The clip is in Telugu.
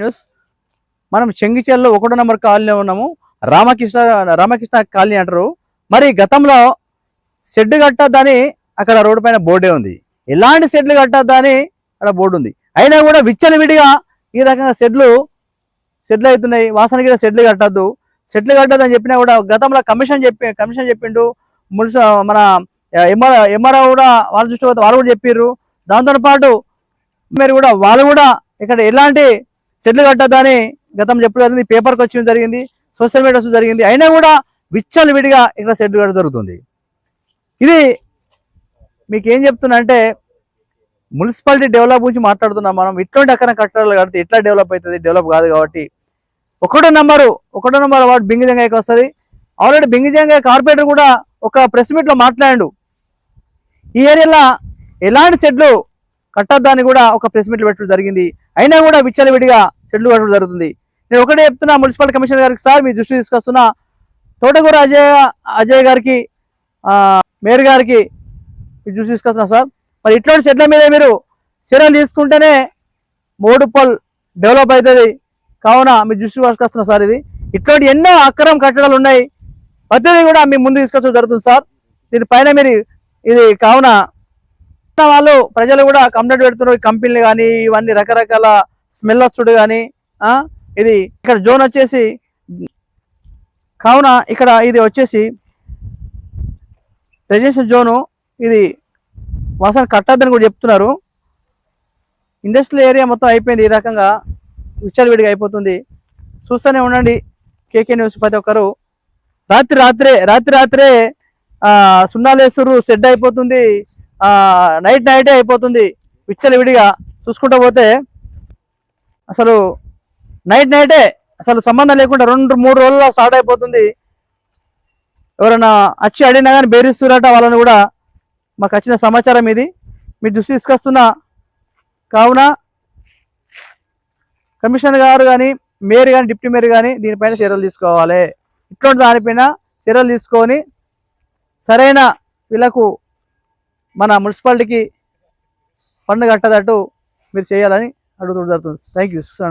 న్యూస్ మనం చెంగిచేల్లో ఒకటో నెంబర్ కాలనీలో ఉన్నాము. రామకృష్ణ రామకృష్ణ కాలనీ అంటారు. మరి గతంలో షెడ్ కట్టద్దని అక్కడ రోడ్డు పైన బోర్డే ఉంది. ఎలాంటి షెడ్లు కట్టద్దని అక్కడ బోర్డు ఉంది. అయినా కూడా విచ్చలవిడిగా ఈ రకంగా షెడ్లు షెడ్లు అవుతున్నాయి. వాసనగిరి షెడ్లు కట్టద్దు. షెడ్లు కట్టద్దని చెప్పినా కూడా గతంలో కమిషన్ చెప్పి కమిషన్ చెప్పిండు. మున్సి మన ఎంఆర్ ఎంఆర్ఓ కూడా వాళ్ళ దృష్టి పోతే వాళ్ళు కూడా చెప్పిర్రు. దాంతో పాటు మీరు కూడా వాళ్ళు కూడా ఇక్కడ ఎలాంటి చెట్లు కట్టద్దని గతం చెప్పడం జరిగింది పేపర్కి వచ్చిన జరిగింది సోషల్ మీడియాస్ జరిగింది. అయినా కూడా విచ్చలు విడిగా ఇక్కడ చెట్లు కట్ట జరుగుతుంది. ఇది మీకు ఏం చెప్తున్నా అంటే మున్సిపాలిటీ డెవలప్ గురించి మాట్లాడుతున్నాం మనం. ఇట్లాంటి అక్కడ కట్టడాలు కడితే ఎట్లా డెవలప్ అవుతుంది? డెవలప్ కాదు కాబట్టి. ఒకటో నెంబరు ఒకటో నెంబర్ వాడు బింగిజంగాయకి వస్తుంది. ఆల్రెడీ బింగిజంగాయ కార్పొరేటర్ కూడా ఒక ప్రెస్ మీట్లో మాట్లాడాడు. ఈ ఏరియాలో ఎలాంటి షెడ్లు కట్టద్దని కూడా ఒక ప్రెస్ మీట్లు పెట్టడం జరిగింది. అయినా కూడా విచ్చలవిడిగా షెడ్లు కట్టడం జరుగుతుంది. నేను ఒకటే చెప్తున్నా మున్సిపల్ కమిషనర్ గారికి సార్ మీ దృష్టి తీసుకొస్తున్నా తోటకూర అజయ్ అజయ్ గారికి మేయర్ గారికి మీ దృష్టి తీసుకొస్తున్నా సార్. మరి ఇట్లాంటి షెడ్ల మీద మీరు చర్యలు తీసుకుంటేనే మోడుపల్ డెవలప్ అవుతుంది. కావున మీ దృష్టి తీసుకొస్తున్నా సార్ ఇది. ఇట్లాంటి ఎన్నో అక్రమ కట్టడాలు ఉన్నాయి. ప్రతిదీ కూడా మీ ముందు తీసుకొచ్చడం జరుగుతుంది సార్. దీనిపైన మీరు ఇది కావున వాళ్ళు ప్రజలు కూడా కంప్లైంట్ పెడుతున్నారు. కంపెనీలు కానీ ఇవన్నీ రకరకాల స్మెల్ వచ్చుడు కానీ ఇది ఇక్కడ జోన్ వచ్చేసి కావున ఇక్కడ ఇది వచ్చేసి రెసిడెన్షియల్ జోను ఇది వాసన కట్టద్దని కూడా చెప్తున్నారు. ఇండస్ట్రియల్ ఏరియా మొత్తం అయిపోయింది ఈ రకంగా విడిగా అయిపోతుంది. చూస్తూనే ఉండండి కేకే న్యూస్ ప్రతి ఒక్కరు. రాత్రి రాత్రే రాత్రి రాత్రే సున్నాలేసురు సెడ్ అయిపోతుంది. నైట్ నైటే అయిపోతుంది. విచ్చలవిడిగా చూసుకుంటూ పోతే అసలు నైట్ నైటే అసలు సంబంధం లేకుండా రెండు మూడు రోజుల్లో స్టార్ట్ అయిపోతుంది. ఎవరైనా వచ్చి అడిగినా కానీ బేరిస్తున్నట్ట వాళ్ళని కూడా మాకు వచ్చిన సమాచారం ఇది. మీరు దృష్టి తీసుకొస్తున్నా కావున కమిషనర్ గారు కానీ మేయర్ కానీ డిప్యూటీ మేయర్ కానీ దీనిపైన చర్యలు తీసుకోవాలి. ఇట్లాంటి దానిపైన చర్యలు తీసుకొని సరైన వీళ్ళకు మన మున్సిపాలిటీకి పన్ను కట్టదట్టు మీరు చేయాలని అడుగుతూ జరుగుతుంది. Thank you